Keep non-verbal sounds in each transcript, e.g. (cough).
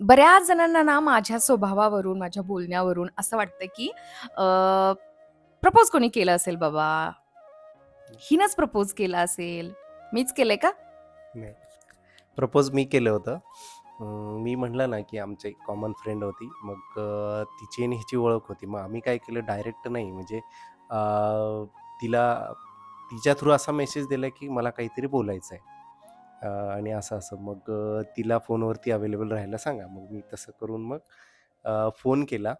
बऱ्याच जणांना ना माझ्या स्वभावावरून, माझ्या बोलण्यावरून असं वाटतं, की प्रपोज कोणी केलं असेल बाबा. हिनच प्रपोज केला असेल. मीच केलंय का? नाही. प्रपोज मी केलं होतं. मी म्हटलं ना, की आमची एक कॉमन फ्रेंड होती. मग तिची आणि हिची ओळख होती. मग आम्ही काय केलं डायरेक्ट नाही म्हणजे तिला तिच्या थ्रू असा मेसेज दिला, की मला काहीतरी बोलायचं आहे. अ, आणि असं-असं. मग अ, तिला फोनवरती अवेलेबल राहायला सांगा. मग मी तसं करून मग अ, फोन केला.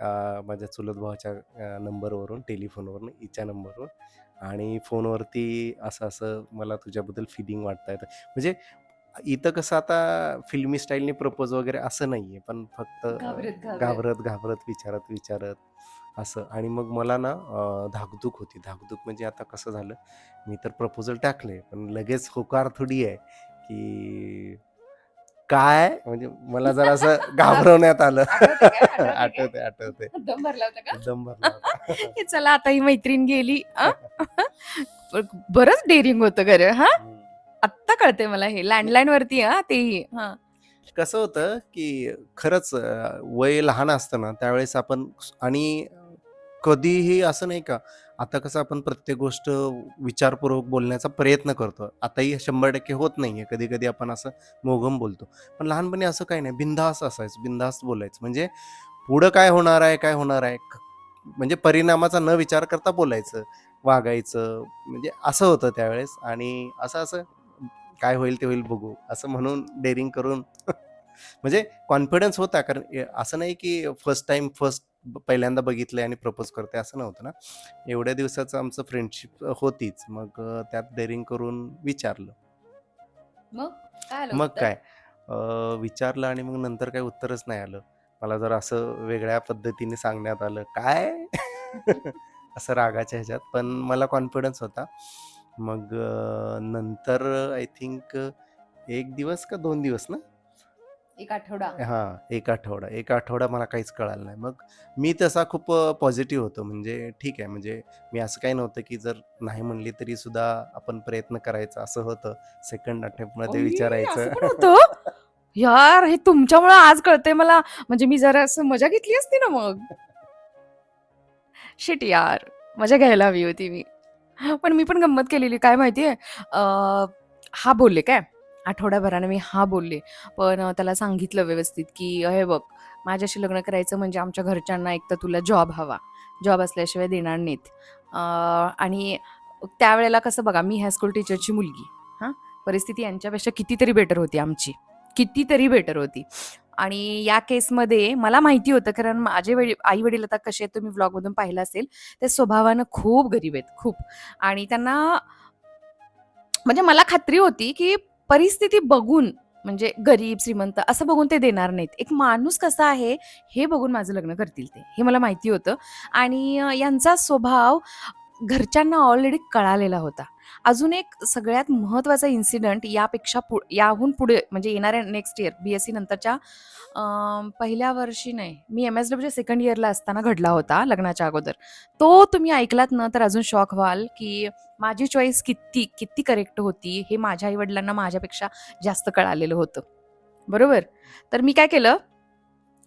अ, माझ्या चुलत भावाच्या अ, नंबरवरून, टेलिफोनवरून, हिच्या नंबरवरून आणि फोनवरती असं-असं मला तुझ्याबद्दल फीलिंग वाटतायत. म्हणजे इथं कसं आता फिल्मी स्टाईलने प्रपोज वगैरे असं नाहीये. पण फक्त अ, घाबरत, घाबरत. घाबरत-घाबरत, विचारत-विचारत असं आणि मग मला ना धाकधूक होती. धाकधूक म्हणजे आता कसं झालं, मी तर प्रपोजल टाकलंय, पण लगेच होकार थोडी आहे, की काय? म्हणजे मला जरासं (laughs) घाबरवण्यात आलं. आठवतंय, आठवतंय. (laughs) (laughs) दम भरला होता का? दम भरला होता. की चला आता ही मैत्रीण गेली. बरंच डेअरिंग होतं खरं हां. आत्ता कळतंय मला हे लँडलाईनवरती हां, तेही. हां. कसं होतं, की खरंच वय लहान असतं ना, त्यावेळेस आपण आणि कधीही असं नाही का, आता कसं आपण प्रत्येक गोष्ट विचारपूर्वक बोलण्याचा प्रयत्न करतो. आताही 100% होत नाहीये. कधी-कधी आपण असं मोघम बोलतो. पण लहानपणी असं काही नाही. बिनधास्त असायचं, बिनधास्त बोलायचं. म्हणजे पुढं काय होणार आहे, काय होणार आहे, म्हणजे परिणामाचा न विचार करता बोलायचं, वागायचं. म्हणजे असं होतं त्यावेळेस आणि असं-असं काय होईल ते होईल बघू, असं म्हणून डेअरिंग करून (laughs) म्हणजे कॉन्फिडन्स होता. कारण असं नाही, की फर्स्ट टाइम फर्स्ट पहिल्यांदा बघितलंय आणि प्रपोज करते असं नव्हतं ना. एवढ्या दिवसाचं आमचं फ्रेंडशिप होतीच. मग त्यात डेअरिंग करून विचारलं. मग काय आलं मग उत्तर? काय अ, विचारलं आणि मग नंतर काही उत्तरच नाही आलं. मला जरा असं वेगळ्या पद्धतीने सांगण्यात आलं. काय? (laughs) असं रागाच्या ह्याच्यात. पण मला कॉन्फिडन्स होता. मग अ, नंतर आय थिंक 1 दिवस का 2 दिवस ना? 1 आठवडा. हां, 1 आठवडा. 1 आठवडा मला काहीच कळालं नाही. मग मी तसा खूप पॉझिटिव्ह होतो. म्हणजे ठीक आहे, म्हणजे मी असं काही नव्हतं, की जर नाही म्हणली तरी सुद्धा आपण प्रयत्न करायचा असं होतं. सेकंड अटेम्प्टमध्ये अय्ये! विचारायचं. असं पण होतं? यार, हे तुमच्यामुळं आज कळतंय मला. म्हणजे मी जरा असं मजा घेतली असती ना मग. शिट यार! मजा घ्यायला हवी होती मी. पण मी पण गंमत केलेली. काय माहिती आहे? अ, हां बोलले काय. आठवड्याभराने मी हा बोलले. पण त्याला सांगितलं व्यवस्थित, की "हे बघ, माझ्याशी लग्न करायचं म्हणजे आमच्या घरच्यांना एक तर तुला जॉब हवा. जॉब असल्याशिवाय देणार नाहीत." आणि त्यावेळेला कसं बघा, मी हायस्कूल टीचरची मुलगी. हां. परिस्थिती यांच्यापेक्षा कितीतरी बेटर होती आमची. कितीतरी बेटर होती. आणि या केसमध्ये मला माहिती होतं कारण माझे वडील आई-वडील आता कसे आहेत तुम्ही व्लॉगमधून पाहिलं असेल. ते स्वभावानं खूप गरीब आहेत, खूप. आणि त्यांना म्हणजे मला खात्री होती, की परिस्थिती बघून म्हणजे गरीब, श्रीमंत असं बघून ते देणार नाहीत. एक माणूस कसा आहे, हे बघून माझं लग्न करतील ते. हे मला माहिती होतं. आणि यांचा स्वभाव घरच्यांना ऑलरेडी कळालेला होता. अजून एक सगळ्यात महत्त्वाचा इन्सिडंट यापेक्षा पु याहून पुढे म्हणजे येणाऱ्या नेक्स्ट इयर बी-एस-सी नंतरच्या पहिल्या वर्षी नाही, मी एम-एस-डब्ल्यूच्या सेकंड इयरला असताना घडला होता लग्नाच्या अगोदर. तो तुम्ही ऐकलात ना तर अजून शॉक व्हाल, की माझी चॉईस किती, किती करेक्ट होती हे माझ्या आई-वडिलांना माझ्यापेक्षा जास्त कळालेलं होतं. बरोबर? तर मी काय केलं,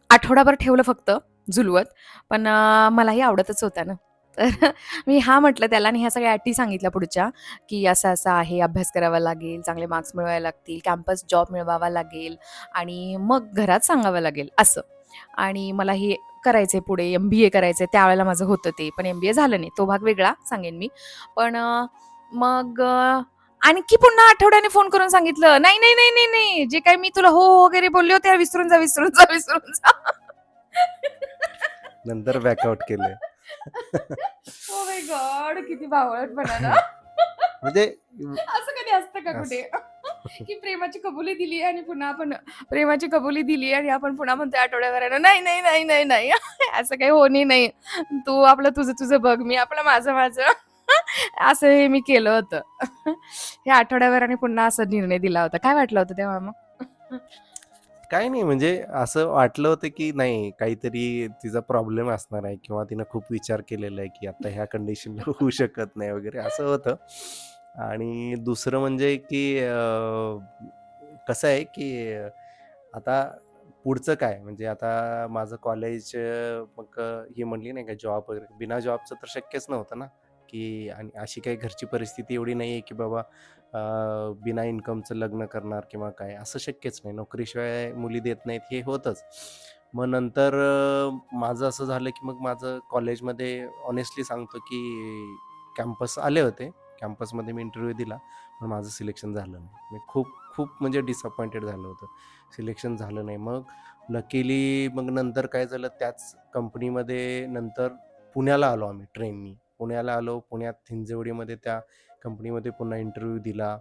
आठवडाभर ठेवलं फक्त झुलवत. पण मलाही आवडतच होत्या ना. तर (laughs) मी हा म्हटलं त्याला आणि ह्या सगळ्या अटी सांगितल्या पुढच्या, की असं-असं आहे, अभ्यास करावा लागेल, चांगले मार्क्स मिळवायला लागतील, कॅम्पस जॉब मिळवावा लागेल आणि मग घरात सांगावं लागेल असं. आणि मला हे करायचंय पुढे एम-बी-ए करायचंय. त्यावेळेला माझं होतं ते. पण एम-बी-ए झालं नाही. तो भाग वेगळा सांगेन मी. पण मग आणखी पुन्हा आठवड्याने फोन करून सांगितलं, "नाही, नाही, नाही, नाही, नाही. जे काही मी तुला हो, हो वगैरे बोलले होते विसरून जा, विसरून जा, विसरून जा." नंतर बॅकआउट केलं. Oh my god! किती बावळटपणा ना. (laughs) म्हणजे असं कधी असतं का कुठे? (laughs) की प्रेमाची कबुली दिली आणि पुन्हा आपण प्रेमाची कबुली दिली आणि आपण पुन्हा म्हणतोय आठवड्याभरानं, "नाही, नाही, नाही, नाही, नाही." (laughs) असं काही होणे नाही. तू आपलं तुझं, तुझं बघ, मी आपलं माझं, माझं. असं हे मी केलं होतं. हे आठवड्याभराने पुन्हा असा निर्णय दिला होता. काय वाटलं होतं तेव्हा मग? काही नाही म्हणजे असं वाटलं होतं, की नाही काहीतरी तिचा प्रॉब्लेम असणार आहे किंवा तिनं खूप विचार केलेला आहे, की आता ह्या कंडिशनला (laughs) होऊ शकत नाही वगैरे असं होतं. आणि दुसरं म्हणजे, की कसं आहे, की आता पुढचं काय? म्हणजे आता माझं कॉलेज मग ही म्हणली नाही का जॉब वगैरे. बिना जॉबचं तर शक्यच नव्हतं ना, की आणि अशी काही घरची परिस्थिती एवढी नाही आहे, की बाबा बिना इन्कमचं लग्न करणार किंवा काय असं शक्यच नाही. नोकरीशिवाय मुली देत नाहीत हे होतंच. मग नंतर माझं असं झालं, की मग माझं कॉलेजमध्ये ऑनेस्टली सांगतो, की कॅम्पस आले होते. कॅम्पसमध्ये मी इंटरव्ह्यू दिला, पण माझं सिलेक्शन झालं नाही. मी खूप खूप म्हणजे डिसअपॉइंटेड झालं होतं. सिलेक्शन झालं नाही. मग लकीली मग नंतर काय झालं त्याच कंपनीमध्ये नंतर पुण्याला आलो आम्ही ट्रेननी. पुण्याला आलो. पुण्यात हिंजवडीमध्ये त्या कंपनीमध्ये पुन्हा इंटरव्ह्यू दिला.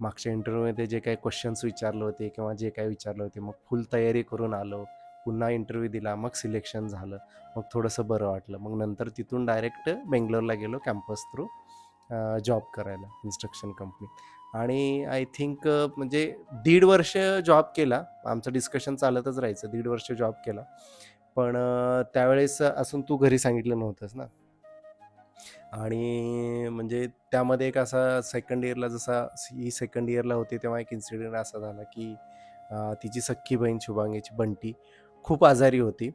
मागच्या इंटरव्ह्यूमध्ये जे काही क्वेश्चन्स विचारले होते किंवा जे काही विचारले होते, मग फुल तयारी करून आलो. पुन्हा इंटरव्ह्यू दिला. मग सिलेक्शन झालं. मग थोडंसं बरं वाटलं. मग नंतर तिथून डायरेक्ट बेंगलोरला गेलो कॅम्पस थ्रू जॉब करायला इन्स्ट्रक्शन कंपनीत आणि आय थिंक म्हणजे दीड वर्ष जॉब केला. आमचं डिस्कशन चालतच राहायचं. दीड वर्ष जॉब केला. पण त्यावेळेस असून तू घरी सांगितलं नव्हतंस ना. आणि म्हणजे त्यामध्ये एक असा सेकंड इयरला जसा ही सेकंड इयरला होती तेव्हा एक इन्सिडेंट असा झाला, की तिची सख्खी बहीण शुभांगीची बंटी खूप आजारी होती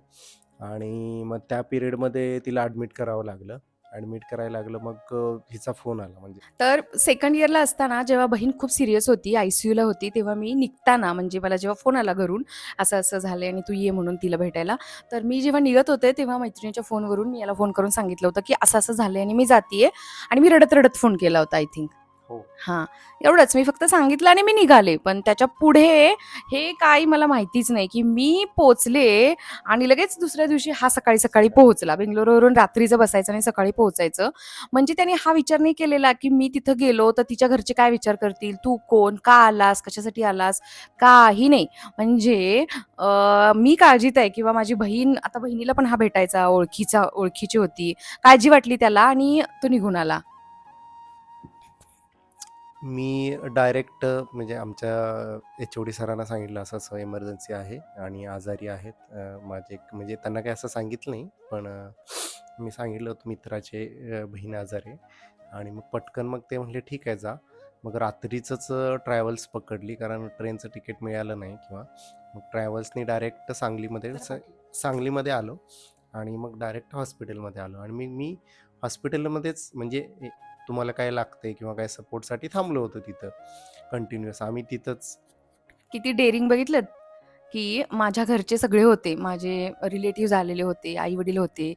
आणि मग त्या पिरियडमध्ये तिला ॲडमिट करावं लागलं. ॲडमिट करायला लागलं. मग हिचा फोन आला म्हणजे तर सेकंड इयरला असताना जेव्हा बहीण खूप सिरियस होती, आय-सी-यूला होती, तेव्हा मी निघताना म्हणजे मला जेव्हा फोन आला घरून, असं-असं झालंय आणि तू ये म्हणून तिला भेटायला. तर मी जेव्हा निघत होते, तेव्हा मैत्रिणीच्या फोनवरून मी याला फोन करून सांगितलं होतं, की असं-असं झालंय आणि मी जातीये आणि मी रडत-रडत फोन केला होता आय थिंक. हा हां, एवढंच. मी फक्त सांगितलं आणि मी निघाले. पण त्याच्या पुढे हे काही मला माहितीच नाही, की मी पोचले आणि लगेच दुसऱ्या दिवशी हा सकाळी-सकाळी पोहोचला. बेंगलोरवरून रात्रीचं बसायचं आणि सकाळी पोहोचायचं. म्हणजे त्याने हा विचार नाही केलेला, की मी तिथं गेलो तर तिच्या घरचे काय विचार करतील? तू कोण? का आलास? कशासाठी आलास? काही नाही. म्हणजे मी काळजीत आहे किंवा माझी बहीण आता बहिणीला पण हा भेटायचा, ओळखीचा ओळखीची होती. काळजी वाटली त्याला आणि तो निघून आला. मी डायरेक्ट म्हणजे आमच्या एच-ओ-डी सरांना सांगितलं असं-असं इमर्जन्सी आहे आणि आजारी आहेत. अ, माझे एक म्हणजे त्यांना काही असं सांगितलं नाही. पण अ, मी सांगितलं होतं मित्राची अ, बहीण आजारी आहे आणि मग पटकन मग ते म्हटले, "ठीक आहे जा." मग रात्रीचंच ट्रॅव्हल्स पकडली कारण ट्रेनचं तिकीट मिळालं नाही किंवा मग ट्रॅव्हल्सनी डायरेक्ट सांगलीमध्ये स सांगलीमध्ये आलो आणि मग डायरेक्ट हॉस्पिटलमध्ये आलो आणि मी मी हॉस्पिटलमध्येच म्हणजे ए तुम्हाला काय लागतंय किंवा काय सपोर्टसाठी थांबलो होतो तिथं कंटिन्युअस. आम्ही तिथंच किती डेअरिंग बघितलं की माझ्या घरचे सगळे होते. माझे रिलेटिव्ह आलेले होते, आई-वडील होते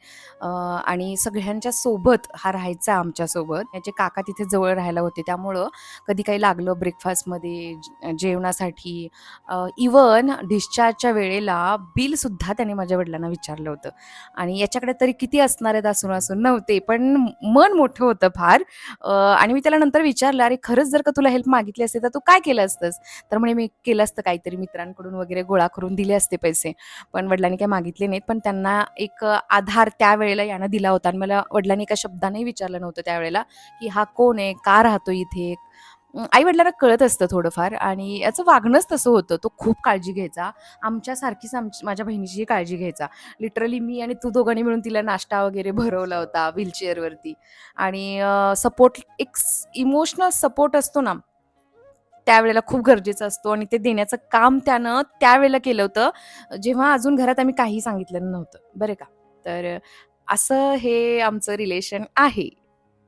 आणि सगळ्यांच्या सोबत हा राहायचा आमच्यासोबत. त्याचे काका तिथे जवळ राहायला होते. त्यामुळं कधी काही लागलं ब्रेकफास्टमध्ये, जेवणासाठी इवन इव्हन डिस्चार्जच्या वेळेला बिलसुद्धा त्याने माझ्या वडिलांना विचारलं होतं आणि याच्याकडे तरी किती असणार आहेत असून-असून नव्हते. पण मन मोठं होतं फार आणि मी त्याला नंतर विचारलं, "अरे खरंच जर का तुला हेल्प मागितली असते तर तू काय केलं असतंस?" तर म्हणे, "मी केलं असतं काहीतरी मित्रांकडून वगैरे गोळा करून दिले असते पैसे." पण वडिलांनी काही मागितले नाहीत. पण त्यांना एक आधार त्यावेळेला यानं दिला होता आणि मला वडिलांनी एका शब्दानेही विचारलं नव्हतं त्यावेळेला, की "हा कोण आहे? का राहतो इथे?" आई-वडिलांना कळत असतं थोडंफार आणि याचं वागणंच तसं होतं. तो खूप काळजी घ्यायचा. आमच्यासारखीच आमची माझ्या बहिणीचीही काळजी घ्यायचा. लिटरली मी आणि तू दोघांनी मिळून तिला नाश्ता वगैरे भरवला होता व्हीलचेअरवरती आणि सपोर्ट एक इमोशनल सपोर्ट असतो ना, त्यावेळेला खूप गरजेचा असतो आणि ते देण्याचं काम त्यानं त्यावेळेला केलं होतं, जेव्हा अजून घरात आम्ही काहीही सांगितलेलं नव्हतं, बरं का. तर असं हे आमचं रिलेशन आहे.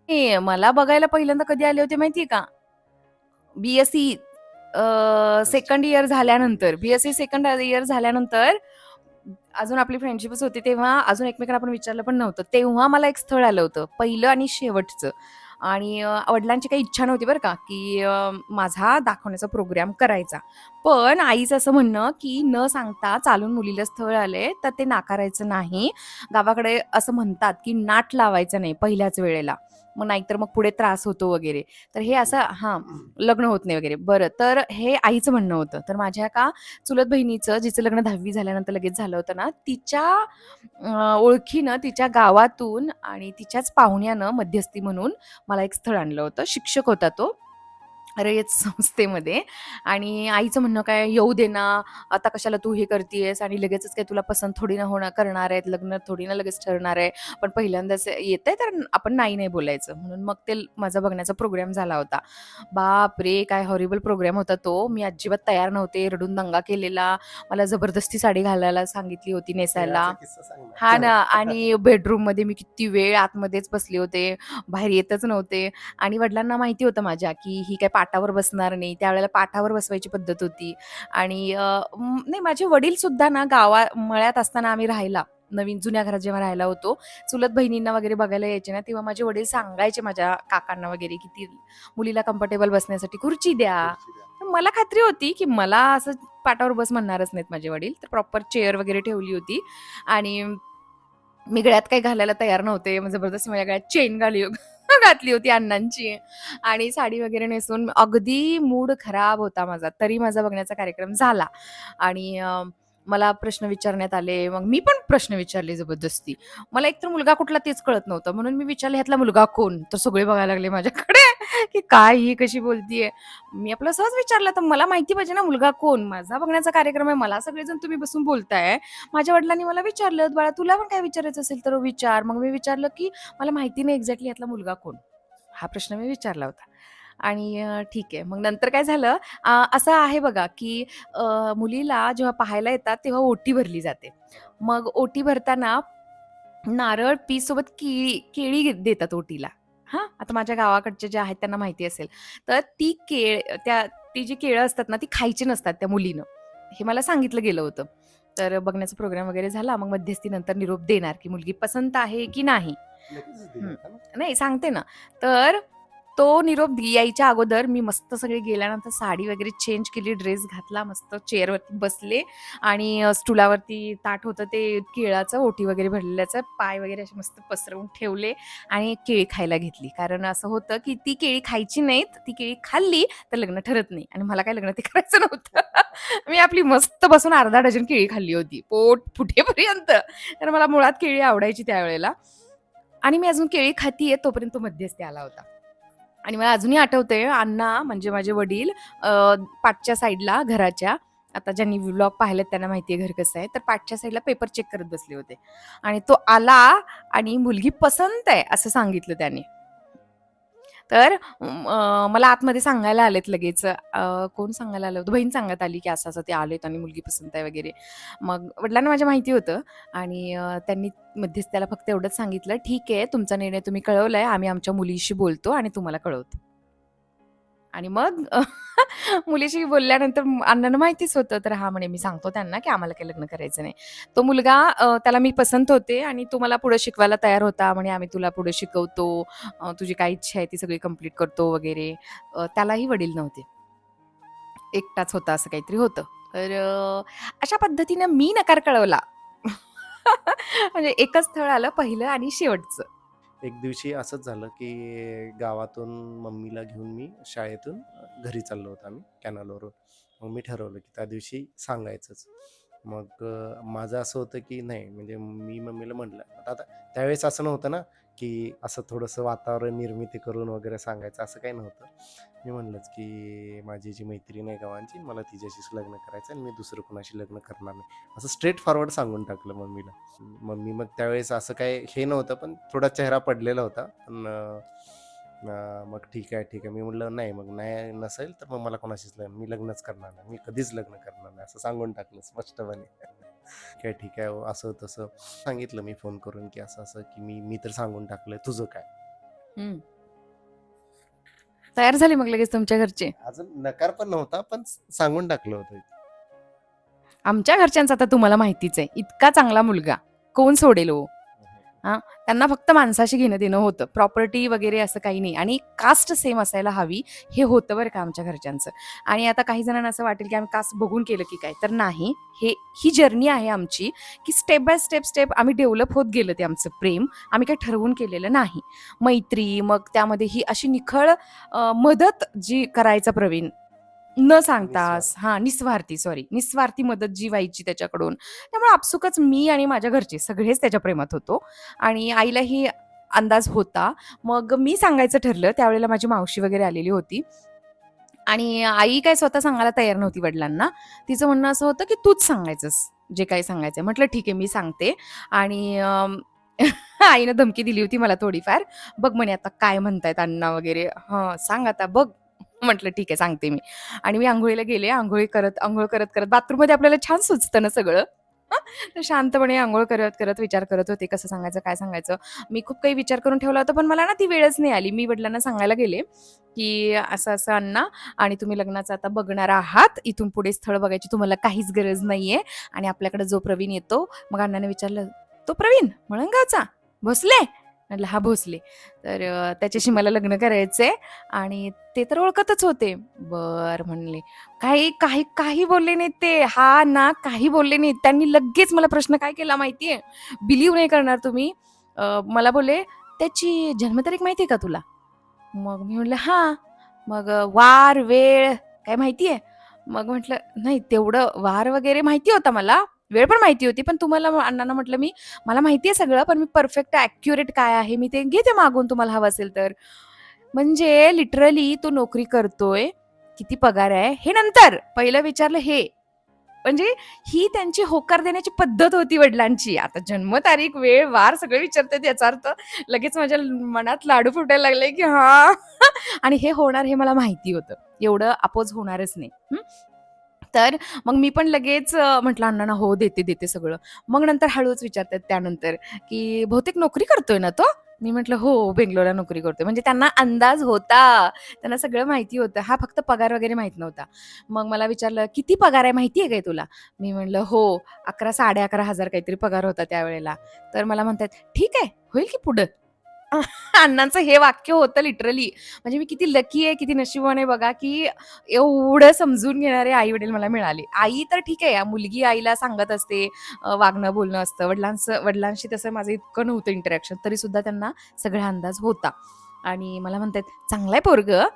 हे मला बघायला पहिल्यांदा कधी आले होते माहिती आहे का? B S C second year झाल्यानंतर, B S C second year झाल्यानंतर अजून आपली फ्रेंडशिपच होती. तेव्हा अजून एकमेकांना आपण विचारलं पण नव्हतं. तेव्हा मला एक स्थळ आलं होतं. पहिलं आणि शेवटचं आणि वडिलांची काही इच्छा नव्हती बरं का, की माझा दाखवण्याचा प्रोग्राम करायचा. पण आईचं असं म्हणणं, की न सांगता चालून मुलीला स्थळ आले तर ते नाकारायचं नाही. गावाकडे असं म्हणतात, की नाट लावायचं नाही पहिल्याच वेळेला. मग नाहीतर मग पुढे त्रास होतो वगैरे. तर हे असं हां, लग्न होत नाही वगैरे. बरं, तर हे आईचं म्हणणं होतं. तर माझ्या एका चुलत बहिणीचं, जिचं लग्न 10वी झाल्यानंतर लगेच झालं होतं ना, तिच्या ओळखीनं, तिच्या गावातून आणि तिच्याच पाहुण्यानं मध्यस्थी म्हणून मला एक स्थळ आणलं होतं. शिक्षक होता तो रयत संस्थेमध्ये. आणि आईचं म्हणणं काय येऊ दे ना आता कशाला तू हे करतीयेस आणि लगेचच काय तुला पसंत थोडी ना होणार करणार आहेत लग्न थोडी ना लगेच ठरणार आहे. पण पहिल्यांदाच येतंय तर आपण नाही नाही बोलायचं. म्हणून मग ते माझा बघण्याचा प्रोग्राम झाला होता. बाप रे काय हॉरिबल प्रोग्राम होता तो. मी अजिबात तयार नव्हते रडून दंगा केलेला. मला जबरदस्ती साडी घालायला सांगितली होती नेसायला. हा ना आणि बेडरूममध्ये मी किती वेळ आतमध्येच बसले होते. बाहेर येतच नव्हते. आणि वडिलांना माहिती होतं माझ्या की ही काय पाटावर बसणार नाही त्यावेळेला पाठावर बसवायची पद्धत होती. आणि नाही माझे वडील सुद्धा ना गावा मळ्यात असताना आम्ही राहायला नवीन जुन्या घरात जेव्हा राहायला होतो चुलत बहिणींना वगैरे बघायला यायचे ना तेव्हा माझे वडील सांगायचे माझ्या काकांना वगैरे की ती मुलीला कम्फर्टेबल बसण्यासाठी खुर्ची द्या. मला खात्री होती की मला असं पाटावर बस म्हणणारच नाहीत माझे वडील. तर प्रॉपर चेअर वगैरे ठेवली होती. आणि मी गळ्यात काही घालायला तयार नव्हते जबरदस्ती माझ्या गळ्यात चेन घाली (laughs) घातली होती अण्णांची. आणि साडी वगैरे नेसून अगदी मूड खराब होता माझा. तरी माझा बघण्याचा कार्यक्रम झाला. आणि मला प्रश्न विचारण्यात आले मग मी पण प्रश्न विचारले जबरदस्ती. मला एकतर मुलगा कुठला तेच कळत नव्हतं. म्हणून मी विचारले ह्यातला मुलगा कोण? तर सगळे बघायला लागले माझ्याकडे की काय ही कशी बोलतीये. मी आपलं सहज विचारलं तर मला माहिती पाहिजे ना मुलगा कोण? माझा बघण्याचा कार्यक्रम आहे मला सगळेजण तुम्ही बसून बोलताय. माझ्या वडिलांनी मला विचारलं बाळा तुला पण काय विचारायचं असेल तर विचार. मग मी विचारलं की मला माहिती नाही एक्झॅक्टली यातला मुलगा कोण? हा प्रश्न मी विचारला होता. आणि अ, ठीक आहे. मग नंतर काय झालं अ, असं आहे बघा की अ, मुलीला जेव्हा पाहायला येतात तेव्हा ओटी भरली जाते. मग ओटी भरताना नारळ पीस सोबत केळी केळी देतात ओटीला. हां? आता माझ्या गावाकडचे जे आहेत त्यांना माहिती असेल. तर ती केळ त्या ती जी केळं असतात ना ती खायची नसतात त्या मुलीनं. हे मला सांगितलं गेलं होतं. तर बघण्याचा प्रोग्राम वगैरे झाला मग मध्यस्थीनंतर निरोप देणार की मुलगी पसंत आहे की नाही. लगेचच? नाही सांगते ना. तर तो निरोप यायच्या अगोदर मी मस्त सगळे गेल्यानंतर साडी वगैरे चेंज केली ड्रेस घातला मस्त चेअरवरती बसले आणि स्टुलावरती ताट होतं ते केळाचं ओटी वगैरे भरलेल्याचं पाय वगैरे असे मस्त पसरवून ठेवले आणि केळी खायला घेतली. कारण असं होतं की ती केळी खायची नाहीत ती केळी खाल्ली तर लग्न ठरत नाही आणि मला काय लग्न ते करायचं नव्हतं. (laughs) मी आपली मस्त बसून अर्धा डझन केळी खाल्ली होती पोट फुटेपर्यंत. तर मला मुळात केळी आवडायची त्यावेळेला. आणि मी अजून केळी खातीये तोपर्यंत तो मध्यस्थी आला होता. आणि मला अजूनही आठवतंय अण्णा म्हणजे माझे वडील पाठच्या साईडला घराच्या. आता ज्यांनी व्लॉग पाहिलेत त्यांना माहिती आहे घर कसं आहे. तर पाठच्या साईडला पेपर चेक करत बसले होते. आणि तो आला आणि मुलगी पसंत आहे असं सांगितलं त्याने. तर मला आतमध्ये सांगायला आलेत लगेच. कोण सांगायला आलं होतं? बहीण सांगत आली की असं असं ते आलेत आणि मुलगी पसंत आहे वगैरे. मग वडिलांना माझ्या माहिती होतं आणि त्यांनी मध्येच मध्यस्थ्याला फक्त एवढंच सांगितलं ठीक आहे तुमचा निर्णय तुम्ही कळवलाय आम्ही आमच्या मुलीशी बोलतो आणि तुम्हाला कळवतो. आणि मग (laughs) मुलीशी बोलल्यानंतर अण्णांना माहितीच होतं. तर हा म्हणे मी सांगतो त्यांना की आम्हाला काही लग्न करायचं नाही. तो मुलगा त्याला मी पसंत होते आणि तो मला पुढे शिकवायला तयार होता. म्हणे आम्ही तुला पुढे शिकवतो. तुझी काय इच्छा आहे ती सगळी कंप्लीट करतो वगैरे. त्यालाही वडील नव्हते. एकटाच होता असं काहीतरी होतं. तर अशा पद्धतीनं मी नकार कळवला. (laughs) म्हणजे एकच स्थळ आलं पहिलं आणि शेवटचं. एक दिवशी असंच झालं की गावातून मम्मीला घेऊन मी शाळेतून घरी चाललो होतो आम्ही कॅनलवरून. मग मी ठरवलं की त्या दिवशी सांगायचंच. मग माझं असं होतं की नाही म्हणजे मी मम्मीला म्हटलं. आता त्यावेळेस असं नव्हतं ना की असं थोडंसं वातावरण निर्मिती करून वगैरे सांगायचं असं काही नव्हतं. मी म्हणलंच की माझी जी मैत्रीण आहे गावांची मला तिच्याशीच लग्न करायचं आणि मी दुसरं कोणाशी लग्न करणार नाही. असं स्ट्रेट फॉरवर्ड सांगून टाकलं मम्मीला. मम्मी मग त्यावेळेस असं काय हे नव्हतं पण थोडा चेहरा पडलेला होता. पण मग ठीक आहे ठीक आहे. मी म्हटलं नाही मग नाही नसेल तर मग मला कोणाशीच लग्न मी लग्नच करणार नाही. मी कधीच लग्न करणार नाही. असं सांगून टाकलं स्पष्टपणे. काय ठीक आहे हो, असं तसं. सांगितलं मी फोन करून की असं असं की मी मी तर सांगून टाकलं तुझं काय? तयार झाले मग लगेच तुमच्या घरचे? अजून नकार पण नव्हता पण सांगून टाकलं होतं आमच्या घरच्यांचं आता तुम्हाला माहितीच आहे इतका चांगला मुलगा कोण सोडेल हो? हां? त्यांना फक्त माणसाशी घेणं देणं होतं. प्रॉपर्टी वगैरे असं काही नाही. आणि कास्ट सेम असायला हवी. हे होतं बरं का आमच्या घरच्यांचं. आणि आता काही जणांना असं वाटेल की आम्ही कास्ट बघून केलं की काय? तर नाही. हे ही जर्नी आहे आमची की स्टेप बाय स्टेप स्टेप आम्ही डेव्हलप होत गेलं ते आमचं प्रेम. आम्ही काही ठरवून केलेलं नाही. मैत्री मग त्यामध्ये ही अशी निखळ मदत जी करायचा प्रवीण न सांगतास निस्वार्थ. हा निस्वार्थी सॉरी निस्वार्थी मदत जी व्हायची त्याच्याकडून त्यामुळे आपसुकच मी आणि माझ्या घरचे सगळेच त्याच्या प्रेमात होतो आणि आईलाही अंदाज होता मग मी सांगायचं ठरलं त्यावेळेला माझी मावशी वगैरे आलेली होती आणि आई काय स्वतः सांगायला तयार नव्हती वडिलांना. तिचं म्हणणं असं होतं, की "तूच सांगायचंस, जे काही सांगायचंय." म्हटलं, "ठीक आहे, मी सांगते." आणि अ, (laughs) आईनं धमकी दिली होती मला थोडीफार. "बघ," म्हणे, "आता काय म्हणतायत अण्णा वगैरे." "हं, सांग आता बघ." म्हटलं, "ठीक आहे, सांगते मी." आणि मी आंघोळीला गेले. आंघोळी करत, आंघोळ करत, करत बाथरूममध्ये आपल्याला छान सुचतं ना सगळं. तर शांतपणे आंघोळ करत, करत विचार करत होते, कसं सांगायचं, काय सांगायचं. मी खूप काही विचार करून ठेवला होता, पण मला ना ती वेळच नाही आली. मी वडिलांना सांगायला गेले, की "असं-असं अण्णा आणि तुम्ही लग्नाचं आता बघणार आहात. इथून पुढे स्थळ बघायची तुम्हाला काहीच गरज नाहीये आणि आपल्याकडे जो प्रवीण येतो" मग अण्णाने विचारलं, "तो प्रवीण मळंगावचा? भोसले?" म्हटलं, हा भोसले." तर त्याच्याशी मला लग्न करायचंय आणि ते तर ओळखतच होते. "बरं," म्हणले. काही काही काही बोलले नाहीत ते. हा ना, काही बोलले नाहीत. त्यांनी लगेच मला प्रश्न काय केला माहिती बिलीव्ह नाही करणार तुम्ही. मला बोलले, "त्याची जन्मतारीख माहिती आहे का तुला?" मग मी म्हटलं, "हां." मग वार, वेळ काय माहिती आहे? मग म्हटलं, "नाही, तेवढं वार वगैरे माहिती होता मला. वेळ पण माहिती होती. पण तुम्हाला" अण्णांना म्हटलं मी, "मला माहिती आहे सगळं, पण मी परफेक्ट ॲक्युरेट काय आहे, मी ते घेते मागून तुम्हाला हवं असेल तर." म्हणजे लिटरली तो नोकरी करतोय, किती पगार आहे, हे नंतर. पहिलं विचारलं हे. म्हणजे ही त्यांची होकार देण्याची पद्धत होती वडिलांची. आता जन्मतारीख, वेळ, वार सगळे विचारतात याचा अर्थ लगेच माझ्या मनात लाडू फुटायला लागले, की हां. (laughs) आणि हे होणार हे मला माहिती होतं. एवढं अपोज होणारच नाही. तर मग मी पण लगेच म्हटलं अण्णांना, "हो, देते, देते सगळं." मग नंतर हळूच विचारतात त्यानंतर, की "बहुतेक नोकरी करतोय ना तो?" मी म्हटलं, "हो, बेंगलोरला नोकरी करतोय." म्हणजे त्यांना अंदाज होता. त्यांना सगळं माहिती होतं. हा फक्त पगार वगैरे माहीत नव्हता. मग मला विचारलं, "किती पगार आहे माहिती आहे काय तुला?" मी म्हटलं, "हो, 11 11,500 काहीतरी पगार होता त्यावेळेला." तर मला म्हणतात "ठीक आहे, होईल की पुढं." (laughs) अण्णांचं हे वाक्य होतं लिटरली. म्हणजे मी किती लकी आहे, किती नशिबाने बघा, की एवढं समजून घेणारे आई-वडील मला मिळाले. आई तर ठीक आहे, मुलगी आईला सांगत असते, वागणं, बोलणं असतं. वडिलांचं वडिलांशी तसं माझं इतकं नव्हतं इंटरॅक्शन, तरीसुद्धा त्यांना सगळा अंदाज होता. आणि मला म्हणतात "चांगलं आहे पोरगं,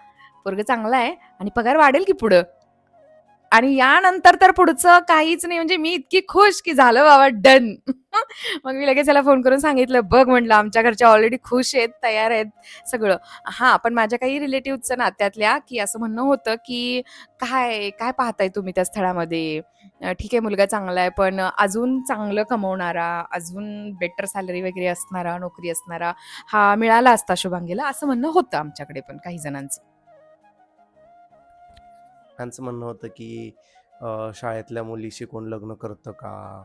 पोरगं चांगला आहे आणि पगार वाढेल की पुढं." आणि यानंतर तर पुढचं काहीच नाही. म्हणजे मी इतकी खुश, की झालं बाबा डन. (laughs) मग मी लगेच त्याला फोन करून सांगितलं, "बघ," म्हटलं, "आमच्या घरच्या ऑलरेडी खुश आहेत, तयार आहेत सगळं." हां, पण माझ्या काही रिलेटिव्हचं नात्यातल्या, की असं म्हणणं होतं, की "काय, काय पाहताय तुम्ही त्या स्थळामध्ये? ठीक आहे, मुलगा चांगला आहे, पण अजून चांगलं कमवणारा, अजून बेटर सॅलरी वगैरे असणारा, नोकरी असणारा हा मिळाला असता शुभांगीला." असं म्हणणं होतं आमच्याकडे पण काही जणांचं. ह्यांचं म्हणणं होतं, की शाळेतल्या मुलीशी कोण लग्न करतं का?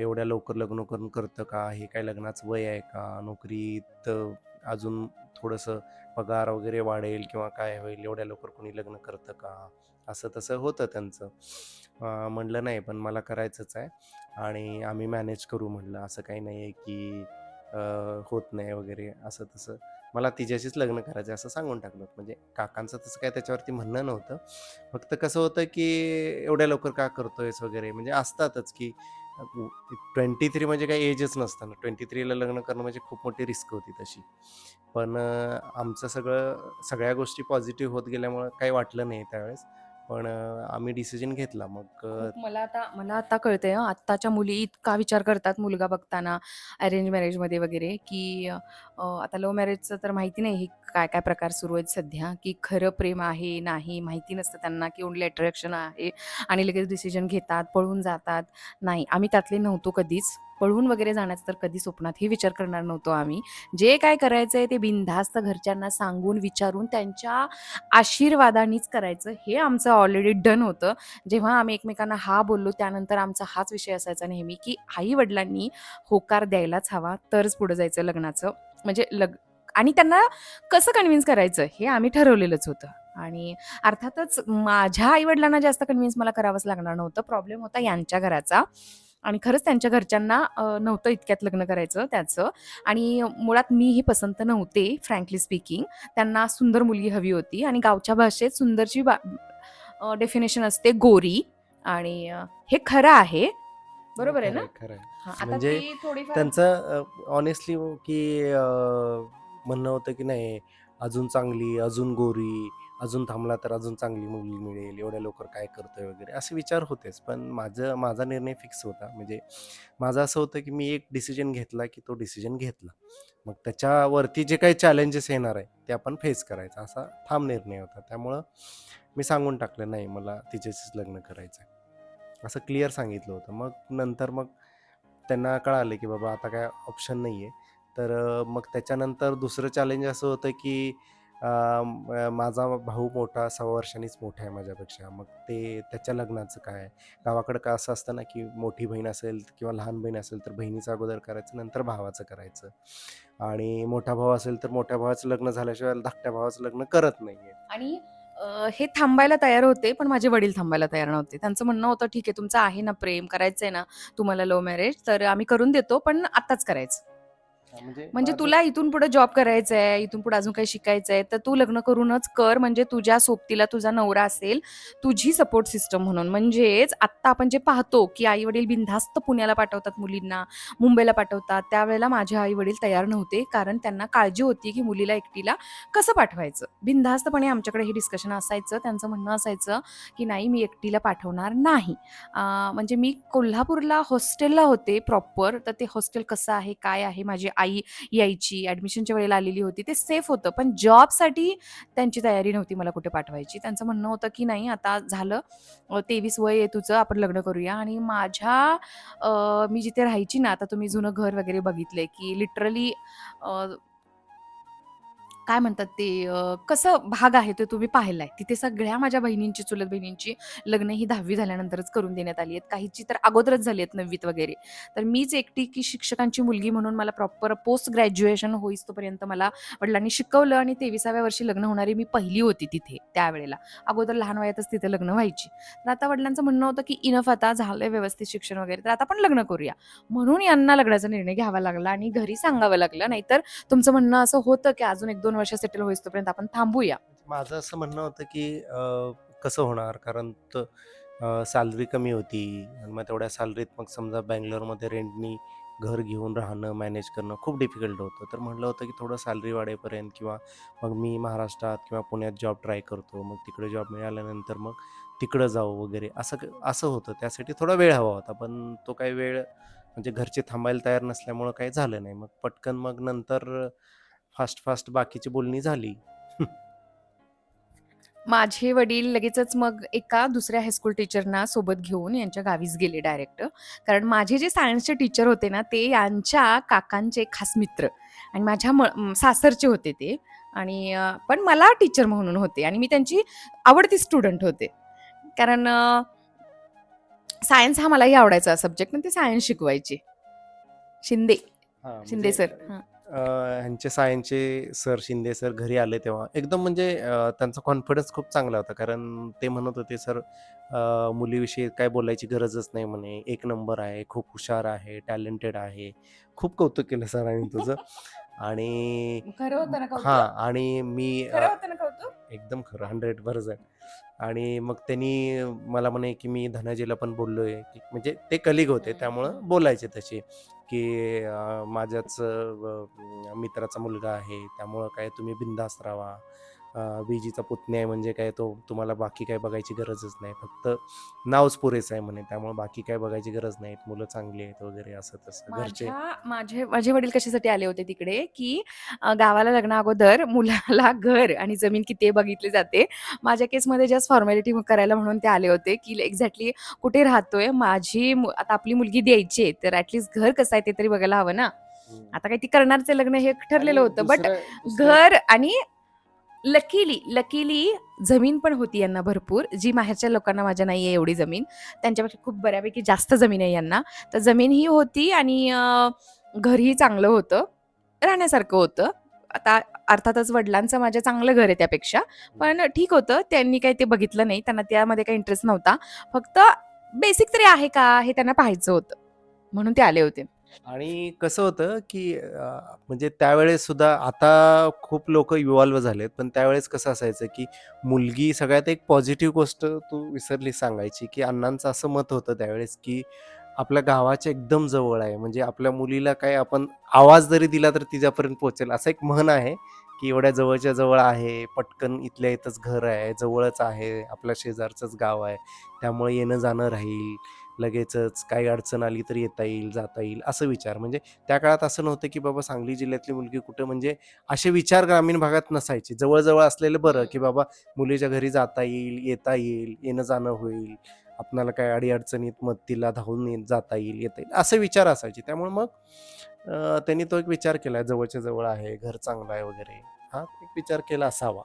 एवढ्या लवकर लग्न करून करतं का? हे काय लग्नाचं वय आहे का? नोकरीत अजून थोडंसं पगार वगैरे वाढेल किंवा काय होईल, एवढ्या लवकर कोणी लग्न करतं का? असं तसं होतं त्यांचं. म्हणलं "नाही, पण मला करायचंच आहे आणि आम्ही मॅनेज करू." म्हणलं "असं काही नाही आहे, की होत नाही वगैरे असं तसं." मला तिच्याशीच लग्न करायचं असं सांगून टाकलं. म्हणजे काकांचं तसं काय त्याच्यावरती म्हणणं नव्हतं. फक्त कसं होतं, की एवढ्या लवकर का करतोयस वगैरे म्हणजे असतातच, की 23 म्हणजे काही एजच नसताना ट्वेंटी थ्रीला लग्न करणं म्हणजे खूप मोठी रिस्क होती तशी. पण आमचं सगळं सगळ्या गोष्टी पॉझिटिव्ह होत गेल्यामुळं काही वाटलं नाही त्यावेळेस. पण आम्ही डिसिजन घेतला. मग खूप मला आता मला आता कळतंय हं, आत्ताच्या मुली इतका विचार करतात मुलगा बघताना अरेंज मॅरेजमध्ये वगैरे, की अ, आता लव्ह मॅरेजचं तर माहिती नाही हे काय-काय प्रकार सुरू आहेत सध्या, की खरं प्रेम आहे, नाही माहिती नसतं त्यांना, की ओनली अट्रॅक्शन आहे आणि लगेच डिसिजन घेतात, पळून जातात. नाही, आम्ही त्यातले नव्हतो कधीच. पळून वगैरे जाण्याचं तर कधी स्वप्नातही विचार करणार नव्हतो आम्ही. जे काय करायचं आहे ते बिनधास्त घरच्यांना सांगून, विचारून त्यांच्या आशीर्वादानेच करायचं, हे आमचं ऑलरेडी डन होतं. जेव्हा आम्ही एकमेकांना हा बोललो, त्यानंतर आमचा हाच विषय असायचा नेहमी, की आई-वडिलांनी होकार द्यायलाच हवा, तरच पुढे जायचं लग्नाचं. म्हणजे लग आणि त्यांना कसं कन्व्हिन्स करायचं, हे आम्ही ठरवलेलंच होतं. आणि अर्थातच माझ्या आईवडिलांना जास्त कन्व्हिन्स मला करावंच लागणार नव्हतं. प्रॉब्लेम होता यांच्या घराचा आणि खरंच त्यांच्या घरच्यांना नव्हतं इतक्यात लग्न करायचं त्याचं आणि मुळात मीही पसंत नव्हते फ्रँकली स्पीकिंग. त्यांना सुंदर मुलगी हवी होती आणि गावच्या भाषेत सुंदरची बा डेफिनेशन असते गोरी आणि हे खरं आहे. बरोबर आहे ना? खरं. हां, म्हणजे त्यांचं ऑनेस्टली की म्हणणं होतं, की नाही अजून चांगली, अजून गोरी, अजून थांबला तर अजून चांगली मुलगी मिळेल, एवढ्या लवकर काय करतोय वगैरे असे विचार होतेच. पण माझं माझा निर्णय फिक्स होता. म्हणजे माझं असं होतं, की मी एक डिसिजन घेतला, की तो डिसिजन घेतला. मग त्याच्यावरती जे काही चॅलेंजेस येणार आहे, ते आपण फेस करायचं असा ठाम निर्णय होता. त्यामुळं मी सांगून टाकलं, "नाही, मला तिच्याशीच लग्न करायचं आहे." असं क्लिअर सांगितलं होतं. मग नंतर मग त्यांना कळालं, की बाबा आता काय ऑप्शन नाही आहे. तर मग त्याच्यानंतर दुसरं चॅलेंज असं होतं, की माझा भाऊ मोठा सहा वर्षांनीच मोठा आहे माझ्यापेक्षा. मग ते त्याच्या लग्नाचं काय? गावाकडं का असं असतं ना, की मोठी बहीण असेल किंवा लहान बहीण असेल, तर बहिणीचं अगोदर करायचं, नंतर भावाचं करायचं. आणि मोठा भाऊ असेल, तर मोठ्या भावाचं लग्न झाल्याशिवाय धाकट्या भावाचं लग्न करत नाहीये. आणि अ, हे थांबायला तयार होते, पण माझे वडील थांबायला तयार नव्हते. त्यांचं म्हणणं होतं, "ठीक आहे, तुमचं आहे ना प्रेम, करायचंय ना तुम्हाला लव्ह मॅरेज, तर आम्ही करून देतो, पण आत्ताच करायचं." म्हणजे म्हणजे तुला इथून पुढे जॉब करायचा आहे, इथून पुढे अजून काही शिकायचं आहे, तर तू लग्न करूनच कर. म्हणजे तुझ्या सोबतीला तुझा नवरा असेल, तुझी सपोर्ट सिस्टम म्हणून. म्हणजेच आत्ता आपण जे पाहतो, की आई-वडील बिनधास्त पुण्याला पाठवतात मुलींना, मुंबईला पाठवतात. त्यावेळेला माझे आई-वडील तयार नव्हते, कारण त्यांना काळजी होती, की मुलीला एकटीला कसं पाठवायचं. बिनधास्तपणे आमच्याकडे हे डिस्कशन असायचं. त्यांचं म्हणणं असायचं, की "नाही, मी एकटीला पाठवणार नाही." म्हणजे मी कोल्हापूरला हॉस्टेलला होते प्रॉपर. तर ते हॉस्टेल कसं आहे, काय आहे, माझी आई यायची, ॲडमिशनच्या वेळेला आलेली होती. ते सेफ होतं. पण जॉबसाठी त्यांची तयारी नव्हती मला कुठे पाठवायची. त्यांचं म्हणणं होतं, की "नाही, आता झालं तेवीस वय आहे तुझं, आपण लग्न करूया." आणि माझ्या मी जिथे राहायची ना, आता तुम्ही जुनं घर वगैरे बघितलंय, की लिटरली काय म्हणतात ते अ, कसं भाग आहे ते तुम्ही पाहिलाय. तिथे सगळ्या माझ्या बहिणींची, चुलत बहिणींची लग्न ही 10वी झाल्यानंतरच करून देण्यात आली आहेत. काहीची तर अगोदरच झाली आहेत 9वीत वगैरे. तर मीच एकटी की शिक्षकांची मुलगी म्हणून मला प्रॉपर पोस्ट ग्रॅज्युएशन होईस्तोपर्यंत मला वडिलांनी शिकवलं आणि 23व्या वर्षी लग्न होणारी मी पहिली होती तिथे त्यावेळेला. अगोदर लहान वयातच तिथे लग्न व्हायची. तर आता वडिलांचं म्हणणं होतं, की इनफ आता झालंय व्यवस्थित शिक्षण वगैरे, तर आता आपण लग्न करूया. म्हणून यांना लग्नाचा निर्णय घ्यावा लागला आणि घरी सांगावं लागलं. नाहीतर तुमचं म्हणणं असं होतं, की अजून 1-2 वर्ष सेटल होईस्तोपर्यंत आपण थांबूया. म्हणजे माझं असं म्हणणं होतं, की कसं होणार? कारण सॅलरी कमी होती आणि मग तेवढ्या सॅलरीत मग समजा बँगलोरमध्ये रेंटनी घर घेऊन राहणं, मॅनेज करणं खूप डिफिकल्ट होतं. तर म्हटलं होतं, की थोडं सॅलरी वाढेपर्यंत किंवा मग मी महाराष्ट्रात किंवा पुण्यात जॉब ट्राय करतो. मग तिकडे जॉब मिळाल्यानंतर मग तिकडं जाऊ वगैरे असं क असं होतं. त्यासाठी थोडा वेळ हवा होता. पण तो काही वेळ म्हणजे घरचे थांबायला तयार नसल्यामुळं काही झालं नाही. मग पटकन मग नंतर फास्ट-फास्ट बाकीची बोलणी झाली. माझे वडील लगेचच मग एका दुसऱ्या हायस्कूल टीचरना सोबत घेऊन यांच्या गावीच गेले डायरेक्ट. कारण माझे जे सायन्सचे टीचर होते ना, ते यांच्या काकांचे खास मित्र आणि माझ्या म सासरचे होते ते आणि पण मला टीचर म्हणून होते आणि मी त्यांची आवडती स्टुडंट होते. कारण सायन्स हा मलाही आवडायचा सब्जेक्ट आणि ते सायन्स शिकवायचे. शिंदे, शिंदे म्हणजे सर. हां. अ, ह्यांचे सायन्सचे सर, शिंदे सर घरी आले तेव्हा एकदम म्हणजे अ, त्यांचा कॉन्फिडन्स खूप चांगला होता. कारण ते म्हणत होते, "सर अ, मुलीविषयी काय बोलायची गरजच नाही म्हणे. एक नंबर आहे, खूप हुशार आहे, टॅलेंटेड आहे. खूप कौतुक केलं सरांनी तुझं." (laughs) आणि खरं होतं ना कौतुक? हां आणि मी अ, खरं होतं ना कौतुक? एकदम खरं 100% आणि मग त्यांनी मला म्हणे, की "मी धनाजीला पण बोललोय." की म्हणजे ते कलीग होते त्यामुळं. बोलायचे तसे, की "माझ्याच मित्राचा मुलगा आहे, त्यामुळं काय तुम्ही बिनधास्त राहा. अ, बीजीचा पुतण्या आहे म्हणजे काय तो तुम्हाला बाकी काय बघायची गरजच नाही. फक्त नावच पुरेसं आहे म्हणे. त्यामुळे बाकी काय बघायची गरज नाही. मुलं चांगली आहेत वगैरे असं तसं." घरचे माझे माझे वडील कशासाठी आले होते तिकडे, की गावाला लग्नाअगोदर मुलाला घर आणि जमीन किती बघितली जाते. माझ्या केसमध्ये जस्ट फॉर्मॅलिटी करायला म्हणून ते आले होते, की एक्झॅक्टली कुठे राहतोय, माझी आता आपली मुलगी द्यायची आहे, तर ॲटलीस्ट घर कसं आहे ते तरी बघायला हवं ना. आता काही ती करणारच लग्न हे ठरलेलं होतं. बट घर आणि लकीली लकीली जमीन पण होती यांना भरपूर, जी माहेरच्या लोकांना माझ्या नाही आहे एवढी जमीन. त्यांच्यापेक्षा खूप बऱ्यापैकी जास्त जमीन आहे यांना. तर जमीनही होती आणि घरही चांगलं होतं. राहण्यासारखं होतं. आता अर्थातच वडिलांचं माझ्या चांगलं घर आहे त्यापेक्षा. पण ठीक होतं. त्यांनी काही ते बघितलं नाही. त्यांना त्यामध्ये काही इंटरेस्ट नव्हता. फक्त बेसिक तरी आहे का हे त्यांना पाहायचं होतं. म्हणून ते आले होते. आणि कसं होतं, की अ, म्हणजे त्यावेळेस सुद्धा आता खूप लोक इव्हॉल्व झालेत. पण त्यावेळेस कसं असायचं, की मुलगी सगळ्यात एक पॉझिटिव्ह गोष्ट तू विसरलीस सांगायची, की अण्णांचं असं मत होतं त्यावेळेस, की आपल्या गावाच्या एकदम जवळ आहे. म्हणजे आपल्या मुलीला काय आपण आवाज जरी दिला तर तिच्यापर्यंत पोहोचेल. असं एक म्हण आहे, की एवढ्या जवळच्या जवळ आहे, पटकन इथल्या इथंच घर आहे, जवळच आहे, आपल्या शेजारचंच गाव आहे. त्यामुळे येणं-जाणं राहील. लगेचच काही अडचण आली तर येता येईल, जाता येईल असं विचार. म्हणजे त्या काळात असं नव्हतं की बाबा सांगली जिल्ह्यातली मुलगी कुठं म्हणजे असे विचार ग्रामीण भागात नसायचे. जवळजवळ असलेलं बरं, की बाबा मुलीच्या घरी जाता येईल, येता येईल, येणं-जाणं होईल. आपणाला काय अडीअडचणीत मग तिला धावून ये जाता येईल, येता येईल असे विचार असायचे. त्यामुळे मग त्यांनी तो एक विचार केला जवळच्या जवळ आहे, घर चांगलं आहे वगैरे. हा एक विचार केला असावा.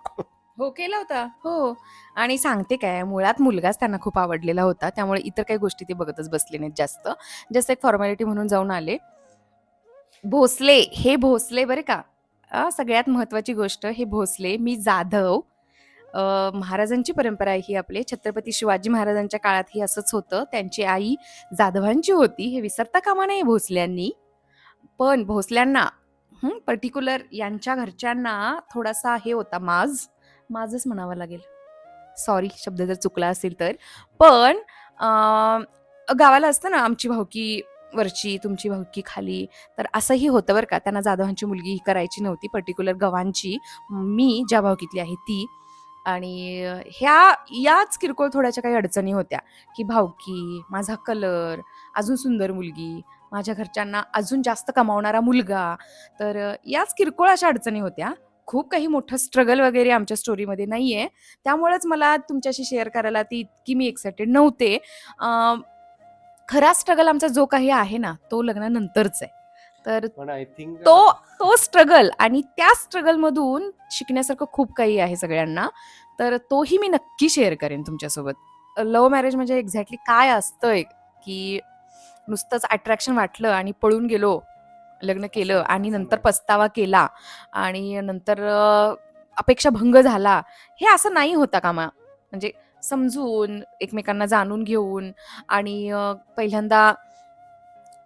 हो, केला होता. हो. आणि सांगते काय, मुळात मुलगाच त्यांना खूप आवडलेला होता. त्यामुळे इतर काही गोष्टी ते बघतच बसले नाहीत जास्त. जस्ट एक फॉर्मॅलिटी म्हणून जाऊन आले. भोसले, हे भोसले बरं का. अ, सगळ्यात महत्त्वाची गोष्ट हे भोसले, मी जाधव. अ, महाराजांची परंपरा आहे ही आपली. छत्रपती शिवाजी महाराजांच्या काळातही असंच होतं. त्यांची आई जाधवांची होती, हे विसरता कामा नाही भोसल्यांनी. पण भोसल्यांना पर्टिक्युलर यांच्या घरच्यांना थोडासा हे होता माज, माझंच म्हणावं लागेल. सॉरी शब्द जर चुकला असेल तर. पण गावाला असतं ना आमची भावकी वरची, तुमची भावकी खाली. तर असंही होतं बरं का. त्यांना जाधवांची मुलगी ही करायची नव्हती. पर्टिक्युलर गव्हांची. मी ज्या भावकीतली आहे ती. आणि ह्या याच किरकोळ थोड्याशा काही अडचणी होत्या, की भावकी, माझा कलर, अजून सुंदर मुलगी, माझ्या घरच्यांना अजून जास्त कमावणारा मुलगा. तर याच किरकोळ अशा अडचणी होत्या. खूप काही मोठं स्ट्रगल वगैरे आमच्या स्टोरीमध्ये नाहीये. त्यामुळेच मला तुमच्याशी शेअर करायला ती इतकी मी एक्सायटेड नव्हते. खरा स्ट्रगल आमचा जो काही आहे ना, तो लग्नानंतरच आहे. तर पण आय थिंक तो तो स्ट्रगल आणि त्या स्ट्रगलमधून शिकण्यासारखं खूप काही आहे सगळ्यांना. तर तोही मी नक्की शेअर करेन तुमच्यासोबत. लव्ह मॅरेज म्हणजे एक्झॅक्टली काय असतंय, की नुसतंच अट्रॅक्शन वाटलं आणि पळून गेलो, लग्न केलं आणि नंतर पस्तावा केला आणि नंतर अ, अपेक्षाभंग झाला. हे असं नाही होता कामा म्हणजे समजून, एकमेकांना जाणून घेऊन आणि पहिल्यांदा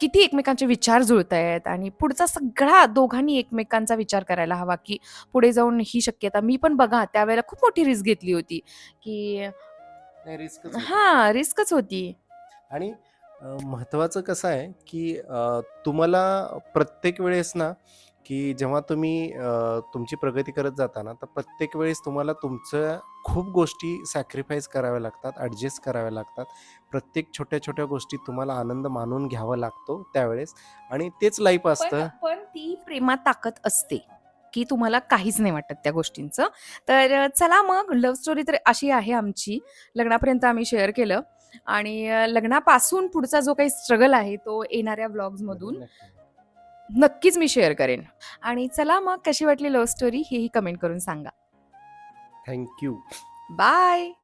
किती एकमेकांचे विचार जुळतायत आणि पुढचा सगळा दोघांनी एकमेकांचा विचार करायला हवा, की पुढे जाऊन ही शक्यता मी पण बघा त्यावेळेला खूप मोठी रिस्क घेतली होती, की. हां, रिस्कच होती. आणि अ, महत्त्वाचं कसं आहे, की अ, तुम्हाला प्रत्येक वेळेस ना, की जेव्हा तुम्ही अ, तुमची प्रगती करत जाता ना, तर प्रत्येक वेळेस तुम्हाला तुमच्या खूप गोष्टी सॅक्रिफाईस कराव्या लागतात, ॲडजस्ट कराव्या लागतात. प्रत्येक छोट्या-छोट्या गोष्टीत तुम्हाला आनंद मानून घ्यावा लागतो त्यावेळेस आणि तेच लाईफ पण असतं. पण ती प्रेमात ताकद असते, की तुम्हाला काहीच नाही वाटत त्या गोष्टींचं. तर अ, चला मग लव्ह स्टोरी तर अशी आहे आमची. लग्नापर्यंत आम्ही शेअर केलं आणि लग्नापासून पुढचा जो काही स्ट्रगल आहे, तो येणाऱ्या व्लॉग्समधून नक्की. नक्कीच मी शेअर करेन. आणि चला मग कशी वाटली लव्ह स्टोरी हेही कमेंट करून सांगा. Thank you. बाय.